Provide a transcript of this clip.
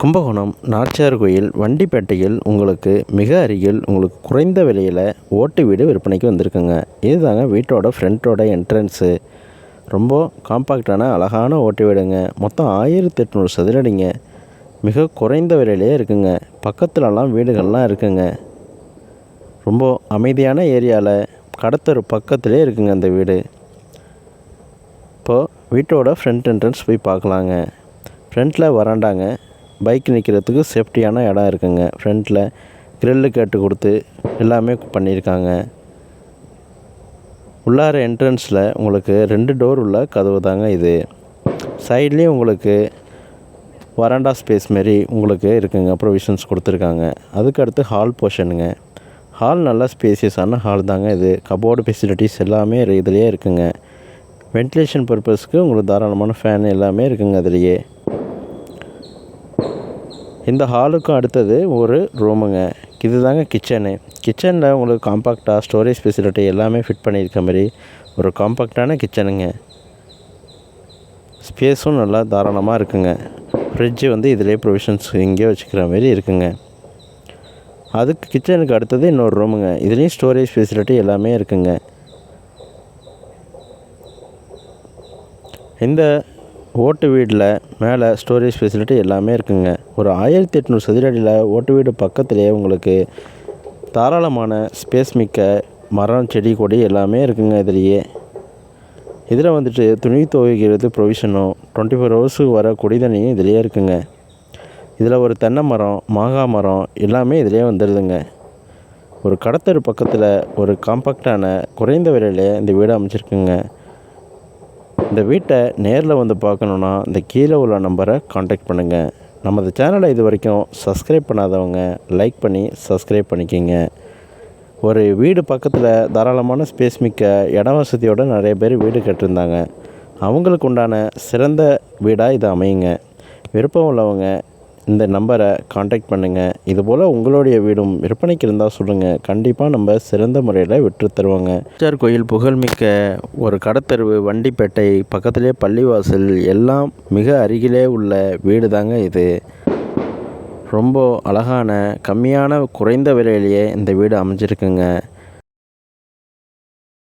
கும்பகோணம் நாச்சியார் கோயில் வண்டிப்பேட்டையில் உங்களுக்கு மிக அருகில் உங்களுக்கு குறைந்த விலையில் ஓட்டு வீடு விற்பனைக்கு வந்திருக்குங்க. இதுதாங்க வீட்டோட ஃப்ரண்ட்டோட என்ட்ரன்ஸு ரொம்ப காம்பாக்டான அழகான ஓட்டு வீடுங்க. மொத்தம் ஆயிரத்தி எட்நூறு சதுரடிங்க. மிக குறைந்த விலையிலே இருக்குங்க. பக்கத்துலலாம் வீடுகள்லாம் இருக்குங்க. ரொம்ப அமைதியான ஏரியாவில் கடத்தரு பக்கத்துலேயே இருக்குங்க அந்த வீடு. இப்போது வீட்டோட ஃப்ரண்ட் என்ட்ரன்ஸ் போய் பார்க்கலாங்க. ஃப்ரண்ட்டில் வராண்டாங்க. பைக் நிற்கிறதுக்கு சேஃப்டியான இடம் இருக்குங்க. ஃப்ரண்ட்டில் க்ரில்லு கேட்டு கொடுத்து எல்லாமே பண்ணியிருக்காங்க. உள்ளார என்ட்ரன்ஸில் உங்களுக்கு ரெண்டு டோர் உள்ள கதவு தாங்க இது. சைட்லேயும் உங்களுக்கு வராண்டா ஸ்பேஸ் மாரி உங்களுக்கு இருக்குங்க ப்ரொவிஷன்ஸ் கொடுத்துருக்காங்க. அதுக்கு அடுத்து ஹால் போர்ஷனுங்க ஹால் நல்லா ஸ்பேசியஸான ஹால் தாங்க இது. கபோர்டு ஃபெசிலிட்டிஸ் எல்லாமே இதுலேயே இருக்குங்க. வென்டிலேஷன் பர்பஸ்க்கு உங்களுக்கு தாராளமான ஃபேன் எல்லாமே இருக்குங்க அதுலேயே. இந்த ஹாலுக்கும் அடுத்தது ஒரு ரூமுங்க. இதுதாங்க கிச்சனு. கிச்சனில் உங்களுக்கு காம்பாக்டாக ஸ்டோரேஜ் ஃபெசிலிட்டி எல்லாமே ஃபிட் பண்ணியிருக்க மாதிரி ஒரு காம்பாக்டான கிச்சனுங்க. ஸ்பேஸும் நல்லா தாராளமாக இருக்குங்க. ஃப்ரிட்ஜு வந்து இதிலே ப்ரொவிஷன்ஸ் இங்கே வச்சுக்கிற மாதிரி இருக்குங்க. அதுக்கு கிச்சனுக்கு அடுத்தது இன்னொரு ரூமுங்க. இதுலேயும் ஸ்டோரேஜ் ஃபெசிலிட்டி எல்லாமே இருக்குங்க. இந்த ஓட்டு வீட்டில் மேலே ஸ்டோரேஜ் ஃபெசிலிட்டி எல்லாமே இருக்குங்க. ஒரு ஆயிரத்தி எட்நூறு சதுரடியில் ஓட்டு வீடு பக்கத்துலேயே உங்களுக்கு தாராளமான ஸ்பேஸ் மிக்க மரம் செடி கொடி எல்லாமே இருக்குங்க இதுலேயே. இதில் வந்துட்டு துணி துவைக்கிறது ப்ரொவிஷனும் டுவெண்ட்டி ஃபோர் ஹவர்ஸுக்கு வர கொடி தண்ணியும் இதுலேயே இருக்குங்க. இதில் ஒரு தென்னை மரம் மாங்காய் மரம் எல்லாமே இதிலே வந்துடுதுங்க. ஒரு கடத்தரு பக்கத்தில் ஒரு காம்பாக்டான குறைந்த விலையிலே இந்த வீடு அமைச்சிருக்குங்க. இந்த வீட்டை நேரில் வந்து பார்க்கணுன்னா இந்த கீழே உள்ள நம்பரை காண்டாக்ட் பண்ணுங்கள் நமது சேனலை இது வரைக்கும் சப்ஸ்கிரைப் பண்ணாதவங்க லைக் பண்ணி சப்ஸ்கிரைப் பண்ணிக்கிங்க. ஒரு வீடு பக்கத்தில் தாராளமான ஸ்பேஸ் மிக்க இட வசதியோடு நிறைய பேர் வீடு கட்டிருந்தாங்க அவங்களுக்கு உண்டான சிறந்த வீடாக இது அமையுங்க. விருப்பம் உள்ளவங்க இந்த நம்பரை காண்டாக்ட் பண்ணுங்கள் இதுபோல் உங்களுடைய வீடும் விற்பனைக்கு இருந்தால் சொல்லுங்கள் கண்டிப்பாக நம்ம சிறந்த முறையில் விற்று தருவாங்க. சார் கோயில் புகழ்மிக்க ஒரு கடத்தெருவு வண்டிப்பேட்டை பக்கத்திலே பள்ளிவாசல் எல்லாம் மிக அருகிலே உள்ள வீடு தாங்க இது. ரொம்ப அழகான கம்மியான குறைந்த விலையிலேயே இந்த வீடு அமைஞ்சிருக்குங்க.